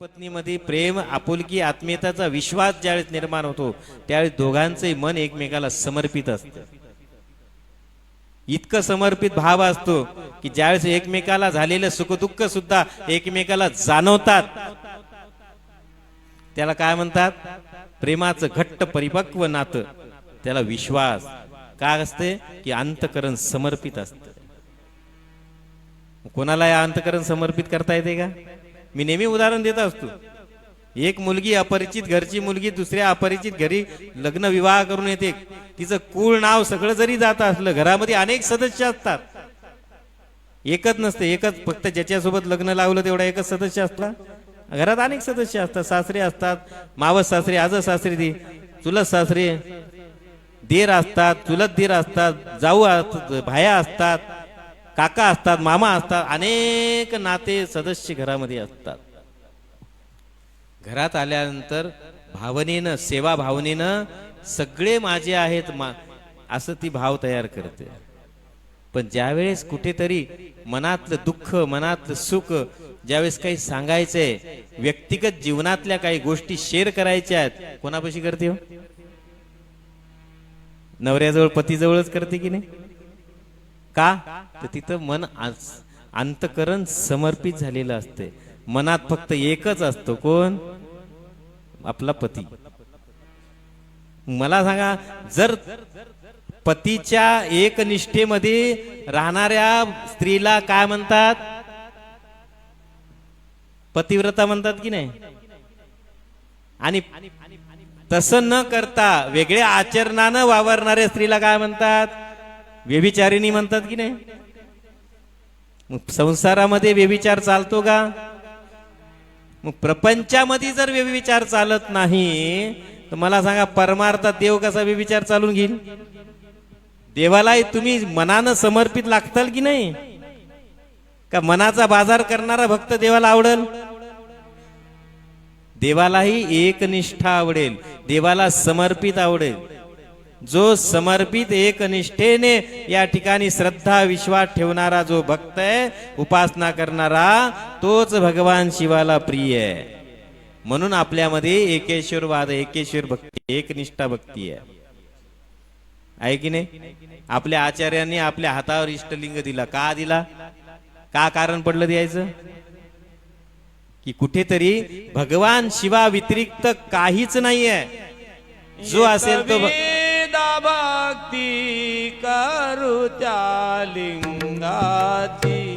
पत्नीमध्ये प्रेम आपुलकी आत्मीयताचा विश्वास ज्यावेळेस निर्माण होतो त्यावेळेस दोघांचे मन एकमेकाला समर्पित असतं. इतकं समर्पित भाव असतो की ज्यावेळेस एकमेकाला झालेलं सुखदुःख सुद्धा एकमेकाला जाणवतात. त्याला काय म्हणतात? प्रेमाचं घट्ट परिपक्व नातं. त्याला विश्वास. काय असते? की अंतकरण समर्पित असतं. कोणाला या अंतकरण समर्पित करता येते का? मी नेहमी उदाहरण देत असतो. एक मुलगी अपरिचित घरची मुलगी दुसऱ्या अपरिचित घरी लग्न विवाह करून येते. तिचं कुळ नाव सगळं जरी जात असलं घरामध्ये अनेक सदस्य असतात. एकच नसते एकच फक्त ज्याच्यासोबत लग्न लावलं तेवढा एकच सदस्य असला घरात अनेक सदस्य असतात. सासरे असतात मावस सासरे आज सासरे दे चुलत सासरे देर असतात चुलत दीर असतात जाऊ असतात भाया असतात. काका असतात मामा असतात अनेक नाते सदस्य घरामध्ये असतात. घरात आल्यानंतर भावनेनं सेवा भावनेनं सगळे माझे आहेत मा असं ती भाव तयार करते. पण ज्यावेळेस कुठेतरी मनातलं दुःख मनातलं सुख ज्यावेळेस काही सांगायचंय व्यक्तिगत जीवनातल्या काही गोष्टी शेअर करायच्या आहेत कोणापाशी करते हो? नवऱ्याजवळ पतीजवळच करते की नाही? का? तर तिथं मन अंतकरण समर्पित झालेलं असते. मनात फक्त एकच असतो. कोण? आपला पती. मला सांगा जर पतीच्या एकनिष्ठेमध्ये राहणाऱ्या स्त्रीला काय म्हणतात? पतिव्रता म्हणतात की नाही? आणि तसं न करता वेगळ्या आचरणानं वावरणाऱ्या स्त्रीला काय म्हणतात? व्यभिचारिणी म्हणतात की नाही? मग संसारामध्ये व्यभिचार चालतो का? मग प्रपंचामध्ये जर व्यभिचार चालत नाही तर मला सांगा परमार्थात देव कसा व्यभिचार चालून घेईल? देवालाही तुम्ही मनानं समर्पित लागताल की नाही? का मनाचा बाजार करणारा भक्त देवाला आवडल? देवालाही एकनिष्ठा आवडेल देवाला समर्पित आवडेल. जो समर्पित एकनिष्ठेने या ठिकाणी श्रद्धा विश्वास ठेवणारा जो भक्त आहे उपासना करणारा तोच भगवान शिवाला प्रिय आहे. म्हणून आपल्यामध्ये एकेश्वरवाद एकेश्वर भक्ती एकनिष्ठा भक्ती आहे. आहे की नाही? आपल्या आचार्यांनी आपल्या हातावर इष्टलिंग दिला. का दिला? का कारण पडलं द्यायचं? की कुठेतरी भगवान शिवा व्यतिरिक्त काहीच नाहीये. जो असेल तो भक्ती करू त्या लिंगाची.